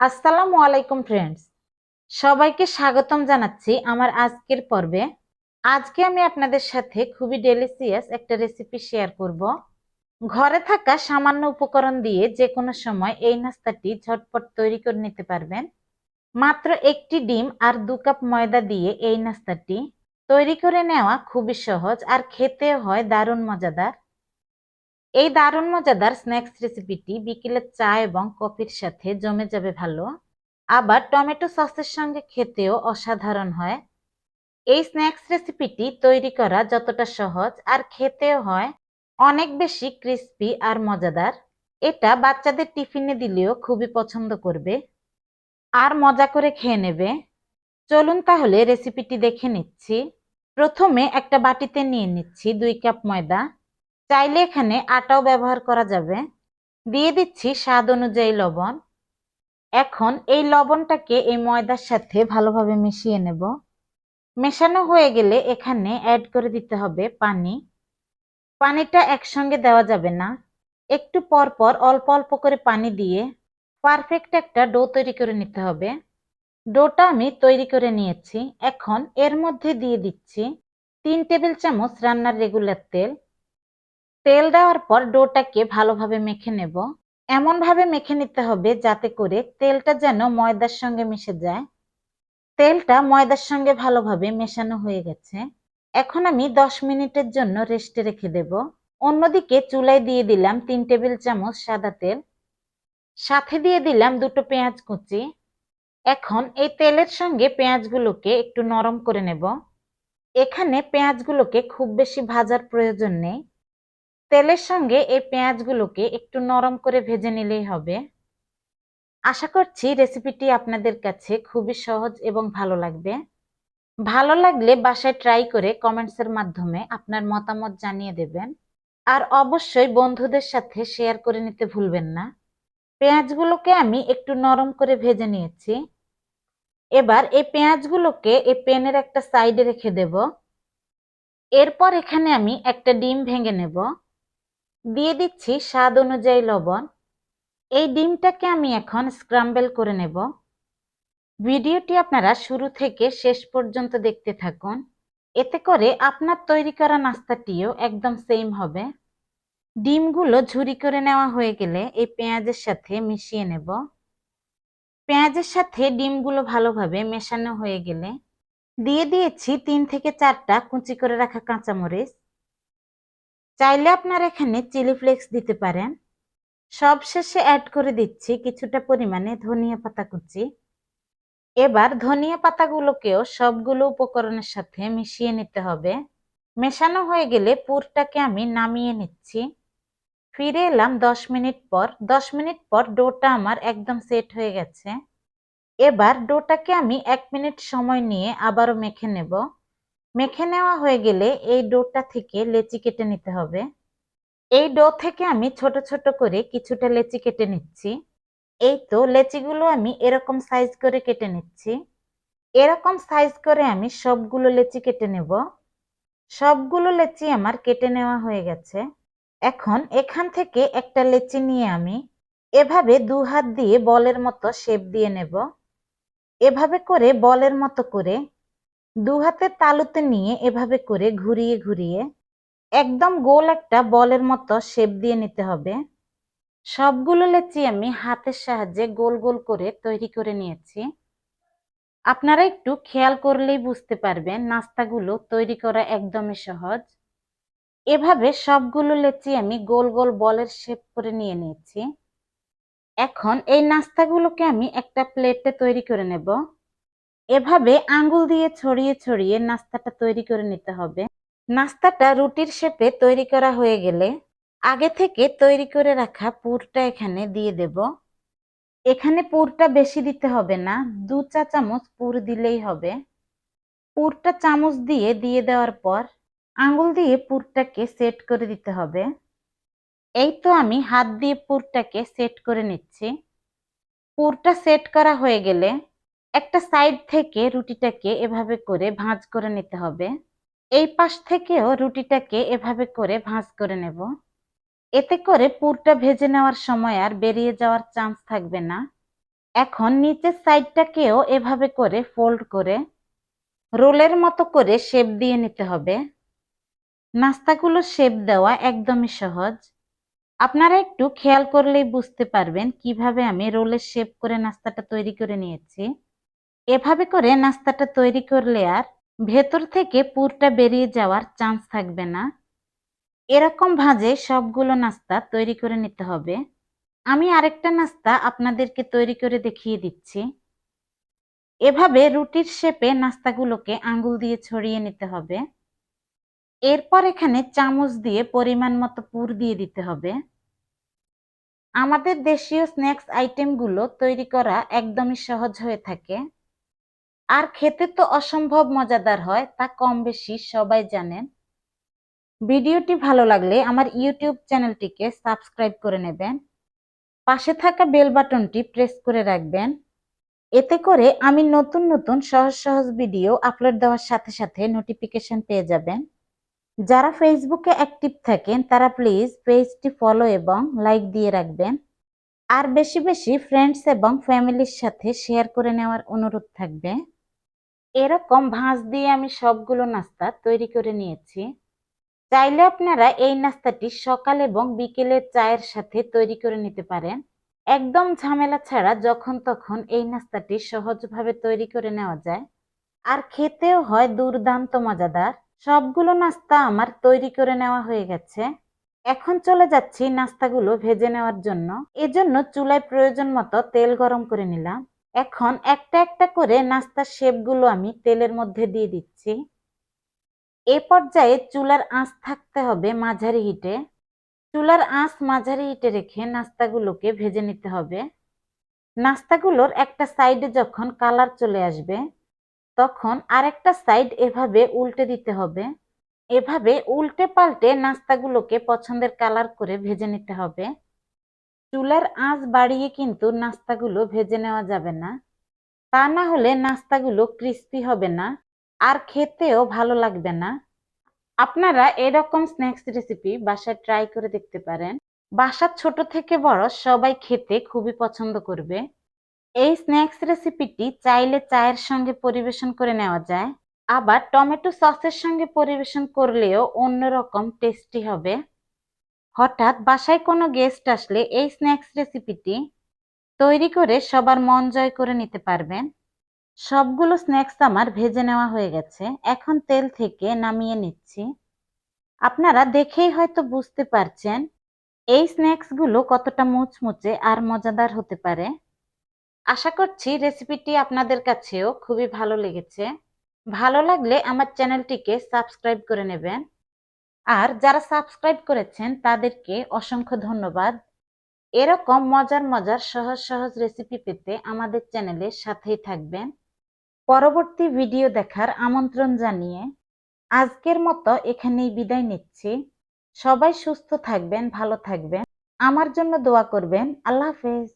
আসসালামু আলাইকুম ফ্রেন্ডস সবাইকে স্বাগতম জানাচ্ছি আমার আজকের পর্বে। আজকে আমি আপনাদের সাথে খুবই ডেলিসিয়াস একটা রেসিপি শেয়ার করব। ঘরে থাকা সামান্য উপকরণ দিয়ে যে কোনো সময় এই নাস্তাটি ঝটপট তৈরি করে নিতে পারবেন। মাত্র একটি ডিম আর দু কাপ ময়দা দিয়ে এই নাস্তাটি তৈরি করে নেওয়া খুবই সহজ আর খেতেও হয় দারুণ মজাদার। এই দারুণ মজাদার স্ন্যাক্স রেসিপিটি বিকেলের চা এবং কফির সাথে জমে যাবে ভালো। আবার টমেটো সসের সঙ্গে খেতেও অসাধারণ হয়। এই স্ন্যাক্স রেসিপিটি তৈরি করা যতটা সহজ আর খেতেও হয়, অনেক বেশি ক্রিস্পি আর মজাদার। এটা বাচ্চাদের টিফিনে দিলেও খুবই পছন্দ করবে। আর মজা করে খেয়ে নেবে। চলুন তাহলে রেসিপিটি দেখে নিচ্ছি। প্রথমে একটা বাটিতে নিয়ে নিচ্ছি দুই কাপ ময়দা। চাইলে এখানে আটাও ব্যবহার করা যাবে। দিয়ে দিচ্ছি স্বাদ অনুযায়ী লবণ। এখন এই লবণটাকে এই ময়দার সাথে ভালোভাবে মিশিয়ে নেব। মেশানো হয়ে গেলে এখানে অ্যাড করে দিতে হবে পানি। পানিটা একসঙ্গে দেওয়া যাবে না। একটু পর পর অল্প অল্প করে পানি দিয়ে পারফেক্ট একটা ডো তৈরি করে নিতে হবে। ডোটা আমি তৈরি করে নিয়েছি। এখন এর মধ্যে দিয়ে দিচ্ছি তিন টেবিল চামচ রান্নার রেগুলার তেল। তেল দেওয়ার পর ডোটাকে ভালোভাবে মেখে নেব। এমন ভাবে মেখে নিতে হবে যাতে করে তেলটা যেন ময়দার সঙ্গে মিশে যায়। তেলটা ময়দার সঙ্গে ভালোভাবে মেশানো হয়ে গেছে। এখন আমি দশ মিনিটের জন্য রেস্টে রেখে দেব। অন্যদিকে চুলায় দিয়ে দিলাম তিন টেবিল চামচ সাদা তেল। সাথে দিয়ে দিলাম দুটো পেঁয়াজ কুচি। এখন এই তেলের সঙ্গে পেঁয়াজগুলোকে একটু নরম করে নেব। এখানে পেঁয়াজগুলোকে খুব বেশি ভাজার প্রয়োজন নেই। তেলের সঙ্গে এই পেঁয়াজগুলোকে একটু নরম করে ভেজে নিলেই হবে। আশা করছি রেসিপিটি আপনাদের কাছে খুবই সহজ এবং ভালো লাগবে। ভালো লাগলে বাসায় ট্রাই করে কমেন্টসের মাধ্যমে আপনার মতামত জানিয়ে দেবেন। আর অবশ্যই বন্ধুদের সাথে শেয়ার করে নিতে ভুলবেন না। পেঁয়াজগুলোকে আমি একটু নরম করে ভেজে নিয়েছি। এবার এই পেঁয়াজগুলোকে এই প্যানের একটা সাইডে রেখে দেব। এরপর এখানে আমি একটা ডিম ভেঙে নেব। দিয়ে দিচ্ছি স্বাদ অনুযায়ী লবণ। এই ডিমটাকে আমি এখন স্ক্রাম্বেল করে নেব। ভিডিওটি আপনারা শুরু থেকে শেষ পর্যন্ত দেখতে থাকুন। এতে করে আপনার তৈরি করা নাস্তাটিও একদম সেম হবে। ডিমগুলো ঝুরি করে নেওয়া হয়ে গেলে এই পেঁয়াজের সাথে মিশিয়ে নেব। পেঁয়াজের সাথে ডিমগুলো ভালোভাবে মেশানো হয়ে গেলে দিয়ে দিয়েছি তিন থেকে চারটা কুচি করে রাখা কাঁচামরিচ। চাইলে আপনারা এখানে চিলি ফ্লেক্স দিতে পারেন। সব শেষে অ্যাড করে দিচ্ছি কিছুটা পরিমাণে ধনিয়া পাতা কুচি। এবার ধনিয়া পাতাগুলোকেও সবগুলো উপকরণের সাথে মিশিয়ে নিতে হবে। মেশানো হয়ে গেলে পুরটাকে আমি নামিয়ে নিচ্ছি। ফিরে এলাম দশ মিনিট পর। দশ মিনিট পর ডোটা আমার একদম সেট হয়ে গেছে। এবার ডোটাকে আমি এক মিনিট সময় নিয়ে আবারও মেখে নেব। মেখে নেওয়া হয়ে গেলে এই ডোটা থেকে লেচি কেটে নিতে হবে। এই ডো থেকে আমি ছোট ছোট করে কিছুটা লেচি কেটে নিচ্ছি। এই তো লেচিগুলো আমি এরকম সাইজ করে কেটে নিচ্ছি। এরকম সাইজ করে আমি সবগুলো লেচি কেটে নেব। সবগুলো লেচি আমার কেটে নেওয়া হয়ে গেছে। এখন এখান থেকে একটা লেচি নিয়ে আমি এভাবে দু হাত দিয়ে বলের মতো শেপ দিয়ে নেব। এভাবে করে বলের মতো করে দু হাতের তালুতে নিয়ে এভাবে করে ঘুরিয়ে ঘুরিয়ে একদম গোল একটা বলের মতো শেপ দিয়ে নিতে হবে। সবগুলো লেচি আমি হাতের সাহায্যে গোল গোল করে তৈরি করে নিয়েছি। আপনারা একটু খেয়াল করলেই বুঝতে পারবেন নাস্তাগুলো তৈরি করা একদমই সহজ। এভাবে সবগুলো লেচি আমি গোল গোল বলের শেপ করে নিয়ে নিয়েছি। এখন এই নাস্তাগুলোকে আমি একটা প্লেটে তৈরি করে নেব। এভাবে আঙ্গুল দিয়ে ছড়িয়ে ছড়িয়ে নাস্তাটা তৈরি করে নিতে হবে। নাস্তাটা রুটির শেপে তৈরি করা হয়ে গেলে আগে থেকে তৈরি করে রাখা পুরটা এখানে দিয়ে দেব। এখানে পুরটা বেশি দিতে হবে না, দু চা চামচ পুর দিলেই হবে। পুরটা চামচ দিয়ে দিয়ে দেওয়ার পর আঙ্গুল দিয়ে পুরটাকে সেট করে দিতে হবে। এই তো আমি হাত দিয়ে পুরটাকে সেট করে নিচ্ছি। পুরটা সেট করা হয়ে গেলে একটা সাইড থেকে রুটিটাকে এভাবে করে ভাঁজ করে নিতে হবে। এই পাশ থেকেও রুটিটাকে এভাবে করে ভাঁজ করে নেব। এতে করে পুরটা ভেজে নেওয়ার সময় আর বেরিয়ে যাওয়ার চান্স থাকবে না। এখন নিচের সাইডটাকেও এভাবে করে ফোল্ড করে রোলের মতো করে শেপ দিয়ে নিতে হবে। নাস্তাগুলো শেপ দেওয়া একদমই সহজ। আপনারা একটু খেয়াল করলেই বুঝতে পারবেন কীভাবে আমি রোলের শেপ করে নাস্তাটা তৈরি করে নিয়েছি। এভাবে করে নাস্তাটা তৈরি করলে আর ভেতর থেকে পুরটা বেরিয়ে যাওয়ার চান্স থাকবে না। এরকম ভাজে সবগুলো নাস্তা তৈরি করে নিতে হবে। আমি আরেকটা নাস্তা আপনাদেরকে তৈরি করে দেখিয়ে দিচ্ছি। এভাবে রুটির শেপে নাস্তাগুলোকে আঙ্গুল দিয়ে ছড়িয়ে নিতে হবে। এরপর এখানে চামচ দিয়ে পরিমাণ মতো পুর দিয়ে দিতে হবে। আমাদের দেশীয় স্ন্যাক্স আইটেমগুলো তৈরি করা একদমই সহজ হয়ে থাকে। আর খেতে তো অসম্ভব মজাদার হয়, তা কম বেশি সবাই জানেন। ভিডিওটি ভালো লাগলে আমার ইউটিউব চ্যানেলটিকে সাবস্ক্রাইব করে নেবেন। পাশে থাকা বেল বাটনটি প্রেস করে রাখবেন। এতে করে আমি নতুন নতুন সহজ সহজ ভিডিও আপলোড দেওয়ার সাথে সাথে নোটিফিকেশন পেয়ে যাবেন। যারা ফেসবুকে অ্যাক্টিভ থাকেন, তারা প্লিজ পেজটি ফলো এবং লাইক দিয়ে রাখবেন। আর বেশি বেশি ফ্রেন্ডস এবং ফ্যামিলির সাথে শেয়ার করে নেওয়ার অনুরোধ থাকবে। এরকম ভাঁজ দিয়ে আমি সবগুলো নাস্তা তৈরি করে নিয়েছি। চাইলে আপনারা এই নাস্তাটি সকাল এবং বিকেলের চায়ের সাথে তৈরি করে নিতে পারেন। একদম ঝামেলা ছাড়া যখন তখন এই নাস্তাটি সহজভাবে তৈরি করে নেওয়া যায়। আর খেতেও হয় দুর্দান্ত মজাদার। সবগুলো নাস্তা আমার তৈরি করে নেওয়া হয়ে গেছে। এখন চলে যাচ্ছি নাস্তাগুলো ভেজে নেওয়ার জন্য। এজন্য চুলায় প্রয়োজন মতো তেল গরম করে নিলাম। এখন একটা একটা করে নাস্তার শেপগুলো আমি তেলের মধ্যে দিয়ে দিচ্ছি। এ পর্যায়ে চুলার আঁচ থাকতে হবে মাঝারি হিটে। চুলার আঁচ মাঝারি হিটে রেখে নাস্তাগুলোকে ভেজে নিতে হবে। নাস্তাগুলোর একটা সাইডে যখন কালার চলে আসবে, তখন আরেকটা সাইড এভাবে উল্টে দিতে হবে। এভাবে উল্টে পাল্টে নাস্তাগুলোকে পছন্দের কালার করে ভেজে নিতে হবে। চুলার আঁচ বাড়িয়ে কিন্তু নাস্তাগুলো ভেজে নেওয়া যাবে না। তা না হলে নাস্তাগুলো ক্রিস্পি হবে না আর খেতেও ভালো লাগবে না। আপনারা এরকম স্ন্যাক্স রেসিপি বাসায় ট্রাই করে দেখতে পারেন। বাসার ছোট থেকে বড় সবাই খেতে খুবই পছন্দ করবে। এই স্ন্যাক্স রেসিপিটি চাইলে চায়ের সঙ্গে পরিবেশন করে নেওয়া যায়। আবার টমেটো সসের সঙ্গে পরিবেশন করলেও অন্যরকম টেস্টি হবে। হঠাৎ বাসায় কোনো গেস্ট আসলে এই স্ন্যাক্স রেসিপিটি তৈরি করে সবার মন জয় করে নিতে পারবেন। সবগুলো স্ন্যাক্স আমার ভেজে নেওয়া হয়ে গেছে। এখন তেল থেকে নামিয়ে নিচ্ছি। আপনারা দেখেই হয়তো বুঝতে পারছেন এই স্ন্যাক্সগুলো কতটা মুচমুচে আর মজাদার হতে পারে। আশা করছি রেসিপিটি আপনাদের কাছেও খুবই ভালো লেগেছে। ভালো লাগলে আমার চ্যানেলটিকে সাবস্ক্রাইব করে নেবেন। আর যারা সাবস্ক্রাইব করেছেন, তাদেরকে অসংখ্য ধন্যবাদ। এরকম মজার মজার সহজ সহজ রেসিপি পেতে আমাদের চ্যানেলের সাথেই থাকবেন। পরবর্তী ভিডিও দেখার আমন্ত্রণ জানিয়ে আজকের মতো এখানেই বিদায় নিচ্ছি। সবাই সুস্থ থাকবেন, ভালো থাকবেন। আমার জন্য দোয়া করবেন। আল্লাহ হাফেজ।